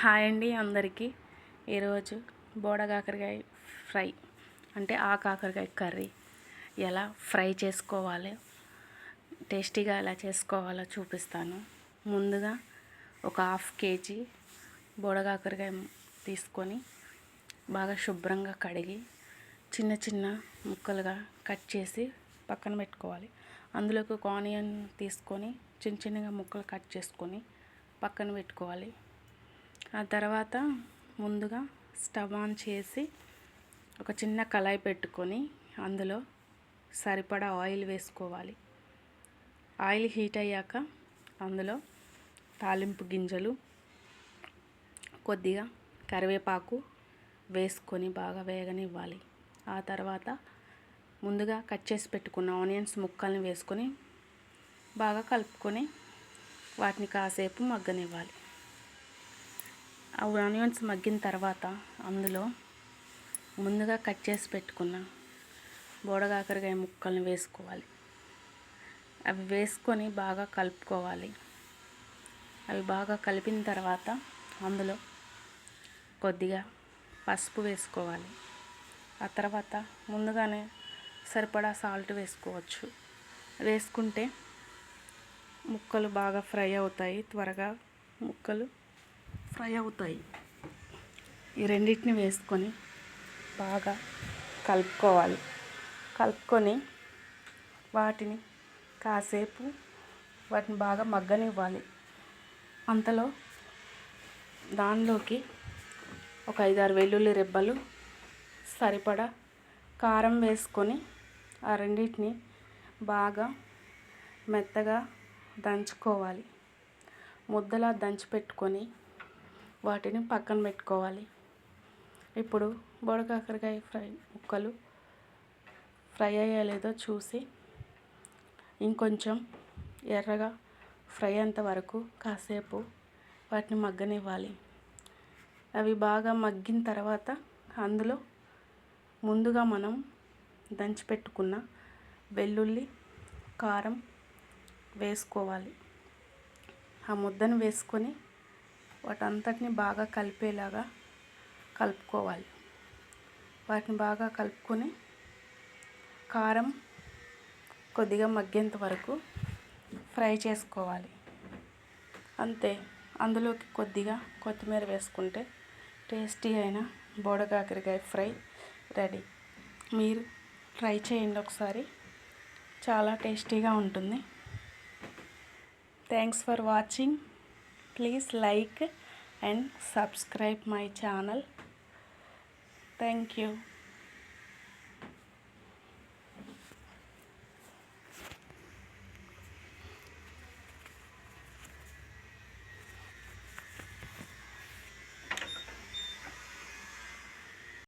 Hi అండి అందరికీ. ఈరోజు బోడ కాకరకాయ ఫ్రై అంటే ఆ కాకరకాయ కర్రీ ఎలా ఫ్రై చేసుకోవాలి టేస్టీగా ఎలా చేసుకోవాలో చూపిస్తాను. ముందుగా ఒక హాఫ్ కేజీ బోడ కాకరకాయ తీసుకొని బాగా శుభ్రంగా కడిగి చిన్న చిన్న ముక్కలుగా కట్ చేసి పక్కన పెట్టుకోవాలి. అందులోకి ఒక ఆనియన్ తీసుకొని చిన్న చిన్నగా ముక్కలు కట్ చేసుకొని పక్కన పెట్టుకోవాలి. ఆ తర్వాత ముందుగా స్టవ్ ఆన్ చేసి ఒక చిన్న కళాయి పెట్టుకొని అందులో సరిపడా ఆయిల్ వేసుకోవాలి. ఆయిల్ హీట్ అయ్యాక అందులో తాలింపు గింజలు కొద్దిగా కరివేపాకు వేసుకొని బాగా వేగనివ్వాలి. ఆ తర్వాత ముందుగా కట్ చేసి పెట్టుకున్న ఆనియన్స్ ముక్కల్ని వేసుకొని బాగా కలుపుకొని వాటిని కాసేపు మగ్గనివ్వాలి. ఆ ఆనియన్స్ మగ్గిన తర్వాత అందులో ముందుగా కట్ చేసి పెట్టుకున్న బోడగాకరకాయ ముక్కల్ని వేసుకోవాలి. అవి వేసుకొని బాగా కలుపుకోవాలి. అవి బాగా కలిపిన తర్వాత అందులో కొద్దిగా పసుపు వేసుకోవాలి. ఆ తర్వాత ముందుగానే సరిపడా సాల్ట్ వేసుకోవచ్చు. వేసుకుంటే ముక్కలు బాగా ఫ్రై అవుతాయి. త్వరగా ముక్కలు ఫ్రై అవుతాయి. ఈ రెండింటిని వేసుకొని బాగా కలుపుకోవాలి. కలుపుకొని వాటిని కాసేపు వాటిని బాగా మగ్గనివ్వాలి. అంతలో దానిలోకి ఒక ఐదారు వెల్లుల్లి రెబ్బలు సరిపడా కారం వేసుకొని ఆ రెండింటిని బాగా మెత్తగా దంచుకోవాలి. ముద్దలా దంచి పెట్టుకొని వాటిని పక్కన పెట్టుకోవాలి. ఇప్పుడు బోడకాకరకాయ ఫ్రై ముక్కలు ఫ్రై అయ్యా లేదో చూసి ఇంకొంచెం ఎర్రగా ఫ్రై అయ్యేంత వరకు కాసేపు వాటిని మగ్గనివ్వాలి. అవి బాగా మగ్గిన తర్వాత అందులో ముందుగా మనం దంచిపెట్టుకున్న వెల్లుల్లి కారం వేసుకోవాలి. ఆ ముద్దను వేసుకొని వాటంతటిని బాగా కలిపేలాగా కలుపుకోవాలి. వాటిని బాగా కలుపుకొని కారం కొద్దిగా మగ్గేంత వరకు ఫ్రై చేసుకోవాలి. అంతే. అందులోకి కొద్దిగా కొత్తిమీర వేసుకుంటే టేస్టీ అయిన బోడగాకరికాయ ఫ్రై రెడీ. మీరు ట్రై చేయండి ఒకసారి. చాలా టేస్టీగా ఉంటుంది. Thanks for watching. Please like and subscribe my channel. Thank you